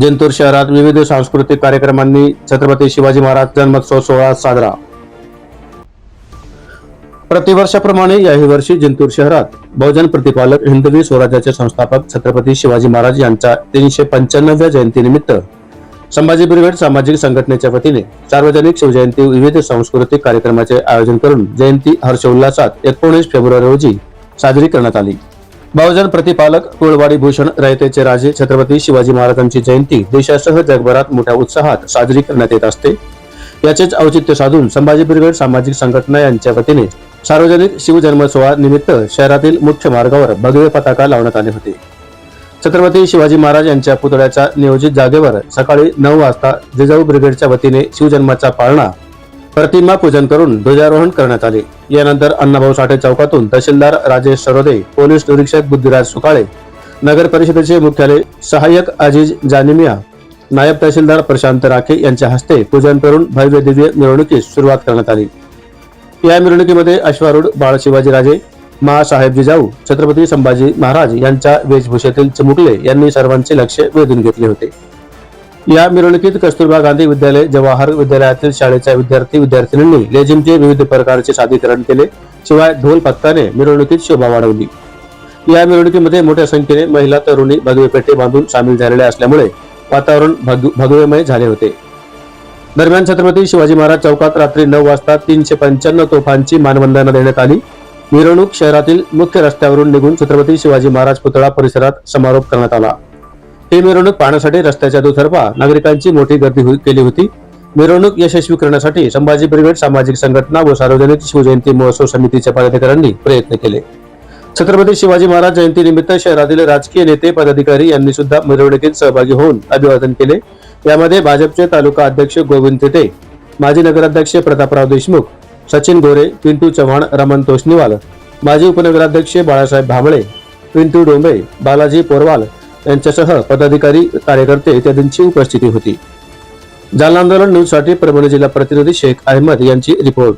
जिंतूर शहरात विविध सांस्कृतिक कार्यक्रमांनी छत्रपती शिवाजी महाराज जन्मोत्सव सोहळा साजरा. प्रतिवर्षाप्रमाणे याही वर्षी जिंतूर शहरात बहुजन प्रतिपालक हिंदवी स्वराज्याचे संस्थापक छत्रपती शिवाजी महाराज यांच्या तीनशे पंच्याण्णव्या जयंतीनिमित्त संभाजी ब्रिगेड सामाजिक संघटनेच्या वतीने सार्वजनिक शिवजयंती विविध सांस्कृतिक कार्यक्रमाचे आयोजन करून जयंती हर्षोल्लासात एकोणीस फेब्रुवारी रोजी साजरी करण्यात आली. बहुजन प्रतिपालक कुळवाडी भूषण रयतेचे राजे छत्रपती शिवाजी महाराजांची जयंती देशासह जगभरात मोठ्या उत्साहात साजरी करण्यात येत असते. याचेच औचित्य साधून संभाजी ब्रिगेड सामाजिक संघटना यांच्या वतीने सार्वजनिक शिवजन्मोत्सवा निमित्त शहरातील मुख्य मार्गावर भगवे पताका लावण्यात आले होते. छत्रपती शिवाजी महाराज यांच्या पुतळ्याच्या नियोजित जागेवर सकाळी नऊ वाजता जिजाऊ ब्रिगेडच्या वतीने शिवजन्माचा पाळणा प्रतिमा पूजन करून ध्वजारोहण करण्यात आले. यानंतर अण्णाभाऊ साठे चौकातून तहसीलदार राजेश सरोदे पोलीस निरीक्षक बुद्धिराज सुकाळे नगर परिषदेचे मुख्यालय सहाय्यक अजिज जानिमिया नायब तहसीलदार प्रशांत राखे यांच्या हस्ते पूजन करून भव्य दिव्य मिरवणुकीस सुरुवात करण्यात आली. या मिरवणुकीमध्ये अश्वारूढ बाळ शिवाजीराजे महासाहेब जिजाऊ छत्रपती संभाजी महाराज यांच्या वेशभूषेतील चिमुकले यांनी सर्वांचे लक्ष वेधून घेतले होते. या मिरवणुकीत कस्तुरबा गांधी विद्यालय जवाहर विद्यालयातील शाळेच्या विद्यार्थी विद्यार्थिनींनी लेझिमचे विविध प्रकारचे सादरीकरण केले. शिवाय ढोल पथकाने मिरवणुकीत शोभा वाढवली. या मिरवणुकीमध्ये मोठ्या संख्येने महिला तरुणी भगवे पेटे बांधून सामील झालेल्या असल्यामुळे वातावरण भगवेमय झाले होते. दरम्यान छत्रपती शिवाजी महाराज चौकात रात्री नऊ वाजता तीनशे पंच्याण्णव तोफांची मानवंदना देण्यात आली. मिरवणूक शहरातील मुख्य रस्त्यावरून निघून छत्रपती शिवाजी महाराज पुतळा परिसरात समारोप करण्यात आला. ही मिरवणूक पाहण्यासाठी रस्त्याच्या दुतर्फा नागरिकांची मोठी गर्दी केली होती. मिरवणूक यशस्वी करण्यासाठी संभाजी ब्रिगेड सामाजिक संघटना व सार्वजनिक शिवजयंती महोत्सव समितीच्या पदाधिकाऱ्यांनी प्रयत्न केले. छत्रपती शिवाजी महाराज जयंतीनिमित्त शहरातील राजकीय नेते पदाधिकारी यांनी सुद्धा मिरवणुकीत सहभागी होऊन अभिवादन केले. यामध्ये भाजपचे तालुका अध्यक्ष गोविंद तेते माजी नगराध्यक्ष प्रतापराव देशमुख सचिन गोरे पिंटू चव्हाण रमण तोष्णीवाल माजी उपनगराध्यक्ष बाळासाहेब भांबळे पिंटू डोंबे बालाजी पोरवाल यांच्यासह पदाधिकारी कार्यकर्ते इत्यादींची उपस्थिती होती. जालना आंदोलन न्यूजसाठी परभणी जिल्हा प्रतिनिधी शेख अहमद यांची रिपोर्ट.